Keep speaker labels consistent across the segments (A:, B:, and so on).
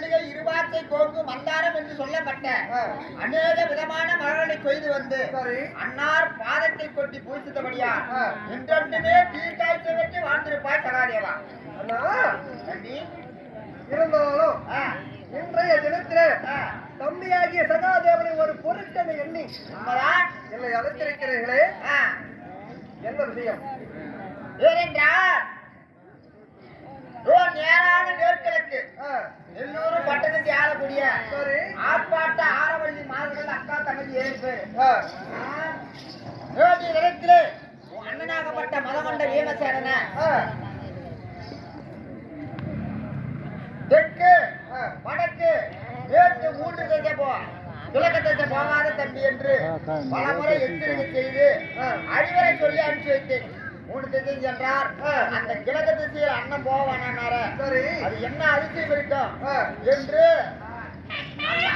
A: முள்ளிகை இருவாத்தை கோங்கு மந்தாரம் என்று சொல்லப்பட்ட அநேக விதமான மலர்களை கொய்து வந்து அன்னார் பாதத்தில் கொட்டி பூசித்தபடியா. என்றென்றுமே தீர்க்காய்ச்ச வெற்றி வாழ்ந்திருப்பாய் சகாதேவா.
B: இருந்தாலும் இன்றைய தினத்திலே தம்பியாகிய சகாதேவனை ஒரு பொருட்டனை எண்ணி என்னை அழைத்திருக்கிறீர்களே. என்ன விஷயம்?
A: ஏனென்றால் ஓ நேரான நேர்கிழக்கு
B: ஆ,
A: எல்லோரும் பட்டணத்தை ஆளக்கூடிய
B: சரி.
A: ஆர்ப்பாட்ட ஆரவள்ளி மாதங்கள் அக்கா யோகி நிலத்திலே உன் அண்ணனாகப்பட்ட மதமண்ட வீமசேனன
B: ஆ,
A: தெற்கு வடக்கு மேற்கு மூன்று திசை போ. திசை போகாத தம்பி என்று பல முறை எச்சரிக்கை செய்து. அறிவுரை சொல்லி அனுப்பிச்சு வைத்தேன். மூணு திசை சென்றார். அந்த கிழக்கு திசையில் அண்ணன் போவானாரு
B: சரி.
A: அது என்ன அதிசயம் இருக்கும் என்று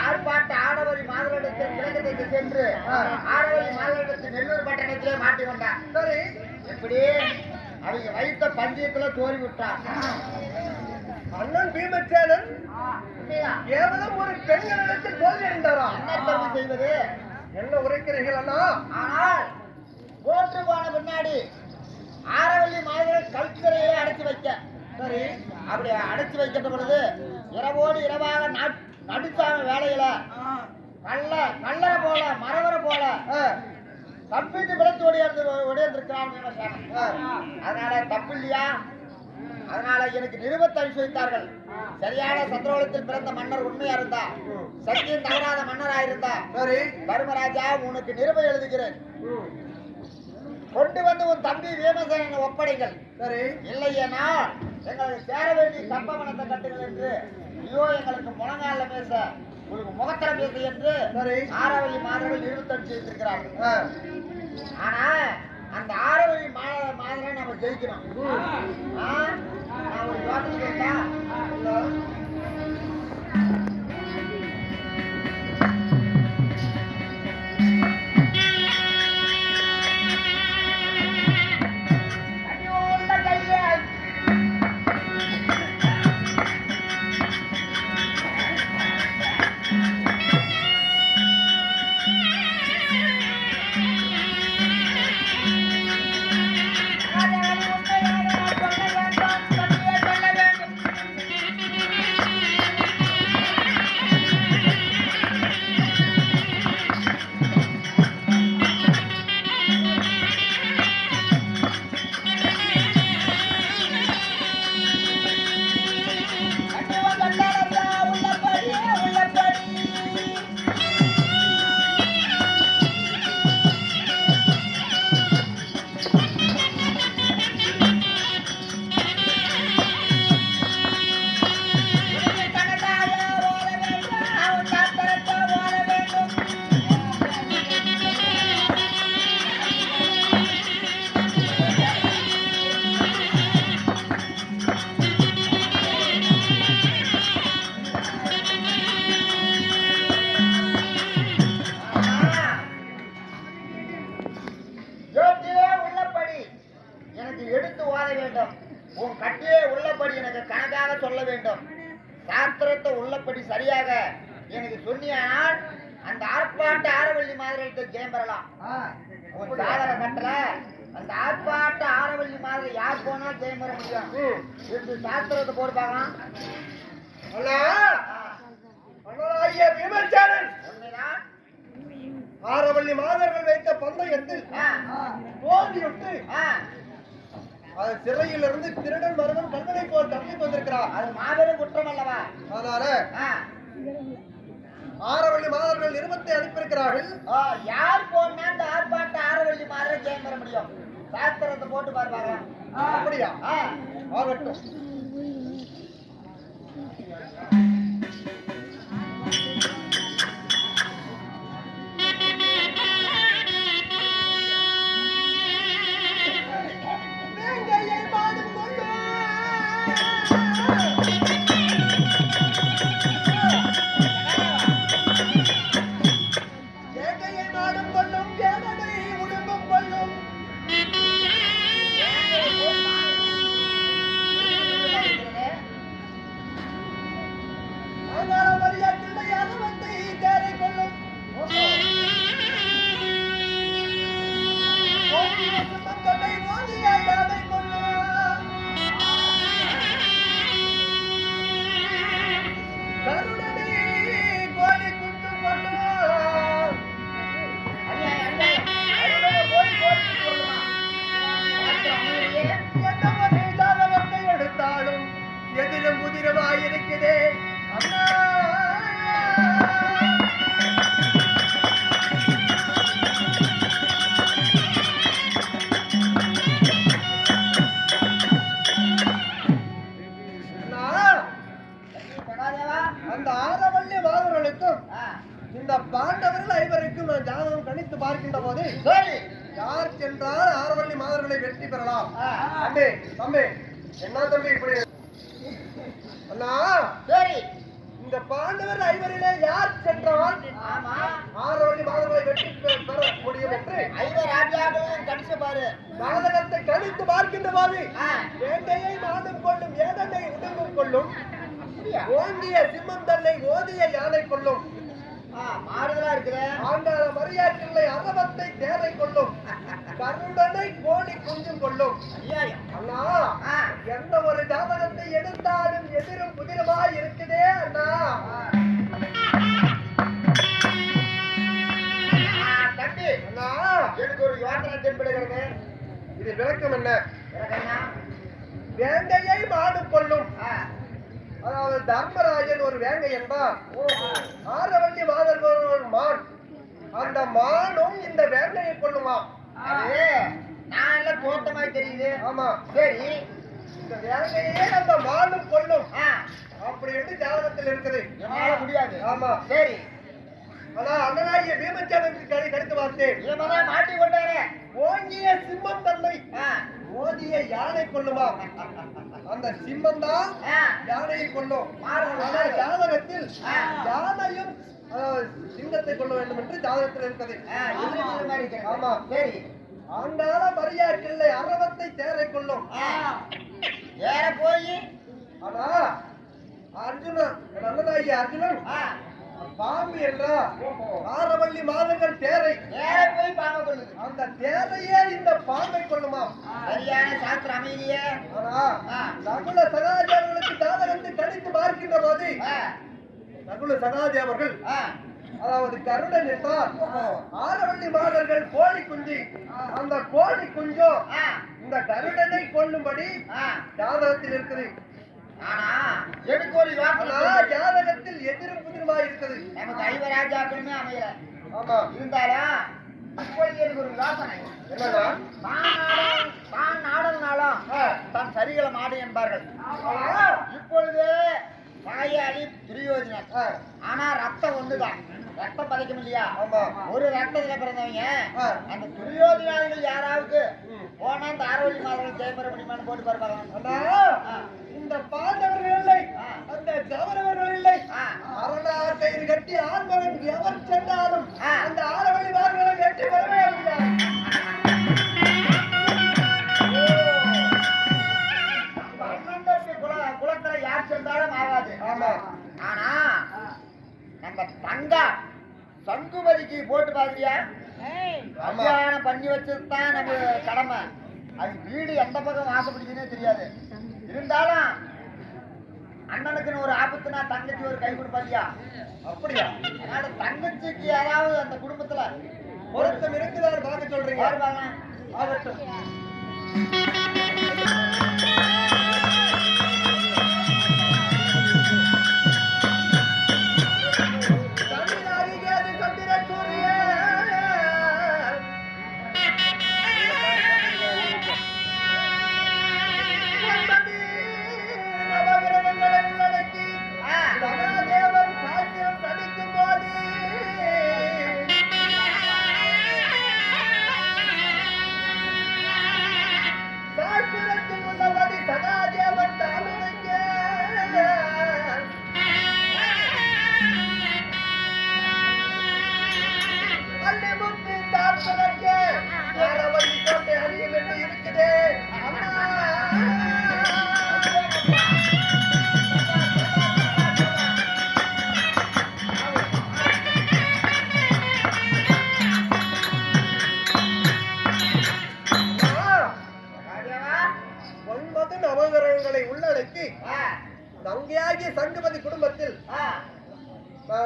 A: ஆர்ப்பாட்ட ஆடவரி மாதவரிடத்தில் கிழக்கு திசை சென்று. ஆடவரி மாதவரிடத்தில் நெல்லூர் பட்டணத்திலே மாட்டி கொண்டார்
B: சரி.
A: எப்படி? அவங்க வைத்த பஞ்சயத்துல தோறி விட்டார்
B: அண்ணன்
A: உண்மையா?
B: கேவலம் ஒரு பெண்களிடத்தில் தோல்வி அடைந்தாரா
A: என்ன தம்பி செய்வது?
B: என்ன உரைக்கிறீர்கள் அண்ணா?
A: ஆனால் போற்று போன பின்னாடி ஆரவல்லி மாதிரி கல்ச்சரையிலே அடைச்சு வைக்க.
B: சரி
A: அப்படி அடைச்சு வைக்கின்ற பொழுது இரவோடு இரவாக நட்- நடுச்சாம வேலையில. கள்ள கல்லறை போல மரவரை போல தப்பிட்டு விளத்து ஓடியாந்து ஓடியாந்துருக்கிறான்
B: ஆ,
A: அதனால தப்பு இல்லையா அதனால எனக்கு நிருபத்தை அனுப்பி வைத்தார்கள் சரியான சந்திரோலத்தில் பிறந்த மன்னர் உண்மையா இருந்தா? சத்தியம் தவறாத மன்னரா இருந்தா
B: சரி.
A: தர்மராஜா உனக்கு நிருபம் எழுதுகிறேன். கொண்டு வந்து உன் தம்பி வீமசேனனை ஒப்படைகள்
B: சரி.
A: இல்லையேனா எங்களுக்கு சேர வேண்டிய கம்பமனத்தை கட்டுங்கள் என்று. ஐயோ எங்களுக்கு முழங்கால பேச உங்களுக்கு முகத்தில பேச என்று
B: சரி.
A: ஆரவல்லி மாதவர்கள் நிறுத்தம் செய்திருக்கிறார்கள். ஆனா அந்த ஆரவல்லி மாத மாதிரி நம்ம ஜெயிக்கணும்.
B: ம்,
A: ஆ? நான் ஒரு யோசனை கேட்டா சொன்னியானால் அந்த ஆர்ப்பாட்ட ஆரவள்ளி மாதிரி ஜெயம் பெறலாம். உன் சாதன கட்டல. அந்த ஆர்ப்பாட்ட ஆரவள்ளி மாதிரி யார் போனா ஜெயம் பெற முடியும். என்று சாஸ்திரத்தை போட்டு பார்க்கலாம்.
B: அண்ணா.
A: ஆ,
B: அண்ணனாகிய பீமசேனன்
A: உண்மைதான்.
B: ஆரவள்ளி மாதர்கள் வைத்த பந்தயத்தில்
A: ஆ,
B: அது சிறையிலிருந்து திருடன் மருதன் கண்ணனை போல் தப்பி வந்திருக்கிறார்
A: அது மாபெரும் குற்றம் அல்லவா?
B: அதனால ஆரவள்ளி மாதர்கள் நிருபத்தை அனுப்பியிருக்கிறார்கள்.
A: யார் போனா அந்த ஆர்ப்பாட்ட ஆரவள்ளி மாதிரி ஜெயம் பெற முடியும்? சாஸ்திரத்தை போட்டு பாரு பார்க்கலாம்
B: அப்படியா ஆகட்டும். என்ன தம்பி இப்படி. அண்ணா
A: சரி.
B: இந்த பாண்டவர் ஐவரிலே யார் சென்றால் மாதர்களை வெற்றி பெற முடியும் என்று
A: ஐவர் ராஜாக்களும் கடிச்சு பாரு.
B: ஜாதகத்தை கணித்து பார்க்கின்ற போது வேண்டையை நாடும் கொள்ளும் ஏதனை உடம்பும் கொள்ளும்? ஓங்கிய சிம்மம் தன்னை ஓதிய யானை கொள்ளும்.
A: மாறுதலா இருக்குது.
B: ஆண்டாள மரியாற்றில்லை அரவத்தை தேரை கொள்ளும். கருடனை கோழி குஞ்சும் கொள்ளும். அண்ணா எந்த ஒரு ஜாதகத்தை எடுத்தாலும் எதிரும் புதிருமாய் இருக்குதே அண்ணா.
A: தம்பி.
B: அண்ணா.
A: எனக்கு ஒரு யோசனை தென்படுகிறது.
B: இது விளக்கம் என்ன? வேங்கையை மாடு கொள்ளும். அதாவது தர்மராஜன் ஒரு வேங்கை என்றால்
A: ஓஹோ.
B: ஆரவள்ளி மாதர்கள் ஒரு மான். அந்த மானும் இந்த வேங்கையை கொள்ளுமாம்
A: அது நான் எல்லாம் தோட்டமாய் தெரியுது.
B: ஆமா
A: சரி.
B: இந்த வேங்கையே அந்த மானும் கொள்ளும்
A: ஆ,
B: அப்படி என்று ஜாதகத்தில் இருக்குது.
A: முடியாது.
B: ஆமா.
A: சரி.
B: ஆனா அண்ணனாகிய பீமச்சேனனுக்கு கடி கடித்து பார்த்தேன்.
A: மாட்டி கொண்டாரு
B: ஓங்கிய சிம்மம் தன்னை.
A: ஆ,
B: ஓதிய யானை கொள்ளுமா அந்த சிம்மம் தான் யானையை கொள்ளும் ஜாதகத்தில். யானையும் சிங்கத்தை கொள்ள வேண்டும் என்று ஜாதகத்தில்
A: இருக்கிறது.
B: ஆமா.
A: சரி.
B: ஆண்டாள மரியாக்கில்லை அரவத்தை தேரை கொள்ளும்
A: ஏற போய்.
B: ஆனா அர்ஜுனன் அண்ணனாகிய அர்ஜுனன் பாம்பு என்றா ஆரவள்ளி மாதங்கள் தேரை.
A: ஏற போய் பாம்ப கொள்ளுது.
B: அந்த தேரையே இந்த பாம்பை கொள்ளுமாம்.
A: சரியான சாஸ்திர அமைதியே.
B: ஆனா நகுல சகாதேவர்களுக்கு ஜாதகத்தை கணித்து பார்க்கின்ற போது நகுல சகாதேவர்கள் அதாவது கருடன் என்றால் ஆரவள்ளி மாதர்கள் கோழி குஞ்சு. அந்த கோழி குஞ்சும்
A: ஆ,
B: இந்த கருடனை கொல்லும்படி
A: ஆ.
B: ஜாதகத்தில் இருக்குது.
A: ஆனா எனக்கு ஒரு யோசனை.
B: ஜாதகத்தில் எதிரும் புதிருமா இருக்குது?
A: நமக்கு ஐவராஜாக்களுமே அமையல.
B: ஆமா.
A: இருந்தாலும் இப்பொழுது எனக்கு ஒரு யோசனை தான் நாடல் தான் சரிகள மாடு என்பார்கள். இப்பொழுது வாயாளி துரியோதனன். ஆனா ரத்தம் ஒண்ணுதான் ரத்தம் பதைக்கும் இல்லையா? ஒரு ரத்தத்துல பிறந்தவங்க. அந்த துரியோதனாளிகள் யாராவது. போனா ஆரோக்கிய மாதங்கள் ஜெயபெற முடியுமான்னு போட்டு பார்ப்பாங்க.
B: இந்த பாண்டவர்கள் இல்லை. அந்த கௌரவர்கள் இல்லை. கயிறு கட்டி ஆண்மகன் எவர் சென்றாலும். அந்த ஆரவழி மார்களை வெற்றி பெறவே முடியாது.
A: குலத்துல யார் சென்றாலும் ஆகாது.
B: ஆமா.
A: ஆனா நம்ம தங்கா சங்குமதிக்கு போட்டு பாக்குறியா. கல்யாணம் பண்ணி வச்சது தான் நம்ம கடமை. அது வீடு எந்த பக்கம் வாசப்படிக்குன்னே தெரியாது. இருந்தாலும் அண்ணனுக்குன்னு ஒரு ஆபத்துனா தங்கச்சி ஒரு கை கொடுப்பா
B: அப்படியா?
A: அதனால தங்கச்சிக்கு யாராவது அந்த குடும்பத்துல
B: பொருத்தம் இருக்குதான்னு பார்க்க சொல்றீங்க.
A: யாரு பார்க்கலாம்
B: ஆகட்டும்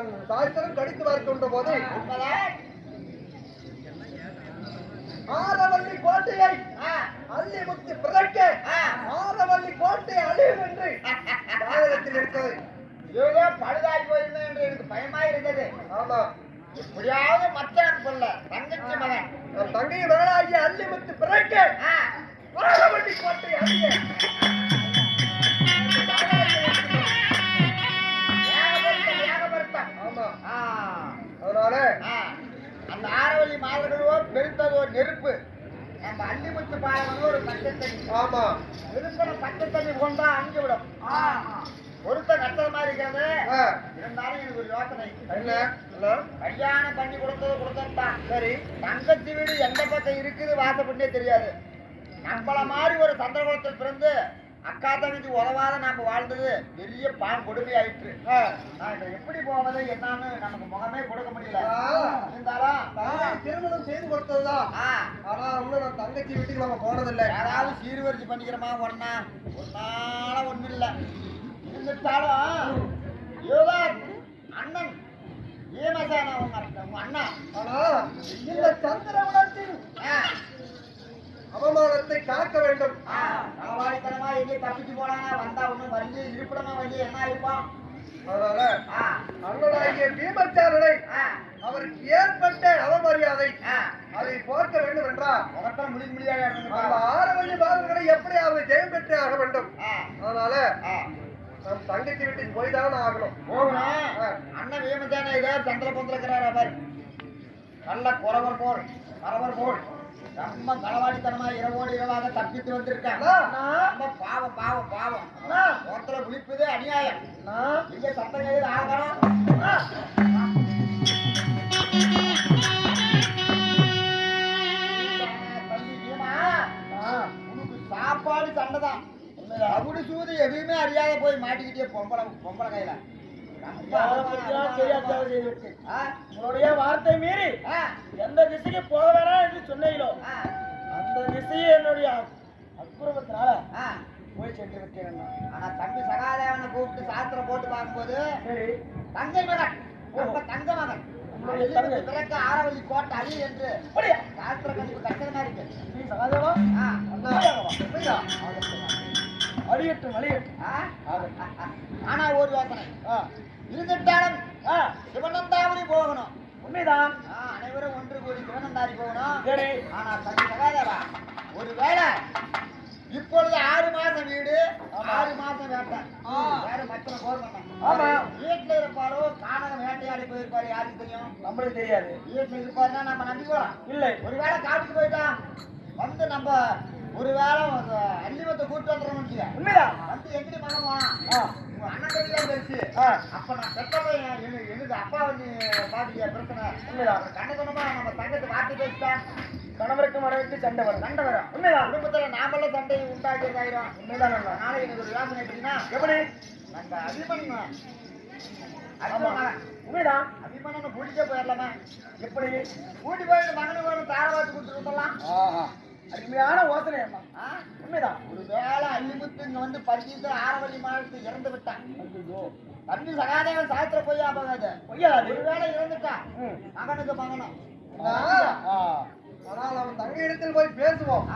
B: நான் சாஸ்திரம் கடித்து பார்க்கின்ற போது? ஆரவள்ளி கோட்டையை அள்ளி முத்து பிறக்க
A: ஆ.
B: ஆரவள்ளி கோட்டை அழியும் என்று ஜாதகத்தில் இருக்கிறது.
A: ஏதோ பழுதாகி போயிருமே என்று எனக்கு பயமா இருந்தது.
B: ஆமா.
A: எப்படியாவது மச்சான் சொல்ல தங்கச்சி மகன்.
B: தங்கை மகளாகிய அள்ளி முத்து பிறக்க
A: ஆ,
B: ஆரவள்ளி கோட்டை அழிய. அதனால
A: ஆ, அந்த ஆரவழி மாதர்களோ பெருத்ததோ நெருப்பு. நம்ம அள்ளிமுத்து பாலம் ஒரு பச்சை தண்ணி.
B: ஆமா.
A: இருக்கிற பச்சை தண்ணி கொண்டா அங்கே விடும். ஒருத்த கட்டது மாதிரி இருக்கிறது. இருந்தாலும் எனக்கு ஒரு யோசனை.
B: என்ன? என்ன?
A: கல்யாணம் பண்ணி கொடுத்தது கொடுத்ததுதான்
B: சரி.
A: தங்கச்சி வீடு எந்த பக்கம் இருக்குது வாசப்படினே தெரியாது. நம்மள மாதிரி ஒரு சந்திரகுலத்தில் பிறந்து அக்கா தங்கச்சி உதவாத நாம வாழ்ந்தது பெரிய பான் கொடுமை ஆயிற்று எப்படி போவது என்னன்னு நமக்கு முகமே கொடுக்க முடியல. இருந்தாலும்
B: திருமணம் செய்து கொடுத்ததுதான். ஆனா இன்னும் நான் தங்கச்சி வீட்டுக்கு நம்ம போனதில்லை.
A: யாராவது சீர்வரிச்சு பண்ணிக்கிறோமா ஒன்னா? ஒன்னால ஒண்ணு இல்ல. இருந்துட்டாலும் ஏதோ அண்ணன் ஏமசான உங்க அண்ணா.
B: இந்த சந்திரகுலத்தின்
A: ஆ,
B: அவமானத்தை காக்க வேண்டும்.
A: ஆ, களவாடித்தனமா எங்கேயும் தப்பிச்சு போனாங்க வந்தா ஒண்ணும் வந்து இருப்பிடமா வந்து என்ன இருப்பான்
B: அதனால அண்ணனாகிய பீமச்சாரனை அவருக்கு ஏற்பட்ட அவமரியாதை. அதை போக்க வேண்டும் என்றால்
A: முகத்துல முடி முடியாத
B: அந்த ஆரவழி பாதங்களை எப்படியாவது ஜெயம் பெற்றே ஆக வேண்டும் அதனால நம் தங்கச்சி வீட்டுக்கு போய் தான் ஆகணும்
A: அண்ணன் வீமத்தானே இதோ சந்திர பொந்திருக்கிறாரா பாரு. நல்ல குறவர் போல் கறவர் போல். ரொம்ப களவாடித்தனமா இரவோடு இரவாக தப்பித்து வந்திருக்காங்க. பாவம் பாவம் பாவம். முகத்துல விழிப்பது அநியாயம். இங்க சத்தம் எழுது ஆகணும் சாப்பாடு சண்டைதான். அகுடு சூது எதுவுமே அறியாத போய் மாட்டிக்கிட்டே பொம்பளை பொம்பளை கையில.
C: உங்களுடைய வார்த்தை மீறி எந்த திசைக்கு போக வேணாம் என்று சொன்னீங்களோ அந்த திசையை என்னுடைய அக்குரமத்தினால. போய் சென்று விட்டேன்.
A: ஆனா தம்பி சகாதேவனை கூப்பிட்டு சாஸ்திரம் போட்டு பார்க்கும்போது
C: சரி.
A: தங்கை மகன். தங்க மகன். பிறக்க கோட்டை அழி என்று சாஸ்திர கணிப்பு கஷ்டமா இருக்கு.
C: சகாதேவா?
A: ஆ,
B: அண்ணா,
A: இருந்துட்டாலும் சிவனந்தாவரி போகணும்.
C: உண்மைதான்.
A: அனைவரும் ஒன்று கூடி சிவனந்தாரி போகணும்.
C: சரி.
A: ஆனா தம்பி சகாதேவா ஒருவேளை இப்பொழுது ஆறு மாசம் வீடு ஆறு மாசம் வேட்டை. யாரு மச்சன கவர்மெண்ட்
C: ஆமா.
A: வீட்டுல இருப்பாரோ கானகம் வேட்டையாடி போயிருப்பாரு யாருக்கு தெரியும்?
C: நம்மளுக்கு தெரியாது.
A: வீட்டுல இருப்பாருன்னா நம்ம நம்பி போலாம்
C: இல்லை.
A: ஒருவேளை காட்டுக்கு போயிட்டா வந்து நம்ம ஒருவேளை அள்ளிமத்தை கூட்டு வந்துடுறோம்னு வச்சுக்க.
C: உண்மைதான்
A: வந்து எங்கிட்ட மகன் போனா
C: ஆ,
A: உங்க அண்ணன் தம்பி தான் பெருசு அப்ப நான் பையன் எனக்கு அப்பா வந்து பாத்துக்கியா பிரச்சனை.
C: உண்மைதான்
A: கண்ணதனமா நம்ம தங்கத்தை வார்த்தை பேசிட்டா?
C: கணவருக்கு மனைவிக்கு சண்டை வரும்.
A: சண்டை வரும்.
C: உண்மைதான்
A: குடும்பத்துல நாமெல்லாம் சண்டை உண்டாக்கிறதாயிரும்
C: உண்மைதான்.
A: அதனால எனக்கு ஒரு யோசனை எப்படின்னா
C: எப்படி?
A: நம்ம அபிமன்.
C: ஆமா
A: அபிமன்
C: உண்மைதான்
A: அபிமனனை கூட்டிட்டே போயிடலாமா.
C: எப்படி?
A: கூட்டி போயிட்டு மகனுக்கு தாரவாத்து கொடுத்துருந்தலாம்
C: ஆஹா. அருமையான யோசனை அம்மா. உண்மைதான்.
A: ஒரு வேளை அள்ளிமுத்து இங்க வந்து பரிசீலித்து ஆரவள்ளி மாநிலத்து இறந்து விட்டான் தம்பி சகாதேவன் சாஸ்திர போய் ஆகாது
C: பொய்யாது
A: ஒரு வேளை இறந்துட்டான். மகனுக்கு மகனும்.
C: ஆ,
B: ஆனால் அவன் தங்கை இடத்தில் போய் பேசுவோம்.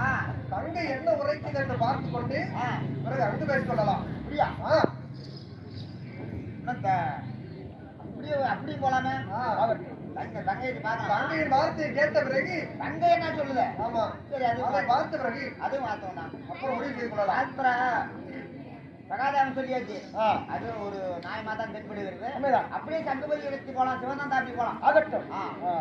B: தங்கை என்ன உரைக்குது என்று பார்த்து கொண்டு பிறகு அங்கு பேசிக் கொள்ளலாம்.
A: அப்படியா? என்னத்த? அப்படியே அப்படியே போலாமே.
B: ஆ. தங்கையின் வார்த்தையை கேட்ட பிறகு
A: தங்கை என்ன சொல்லுது
B: ஆமா.
A: சரி அது
B: பார்த்த பிறகு
A: அதுவும் வாஸ்தவம் தான்
B: அப்புறம் முடிவு
A: சொல்லியாச்சு. அது ஒரு நியாயமா தான் தென்படுகிறது
C: உண்மைதான்.
A: அப்படியே சங்குபதி எடுத்து போலாம் சிவனந்தா அப்படி போலாம்
C: ஆகட்டும்.
A: ஆ.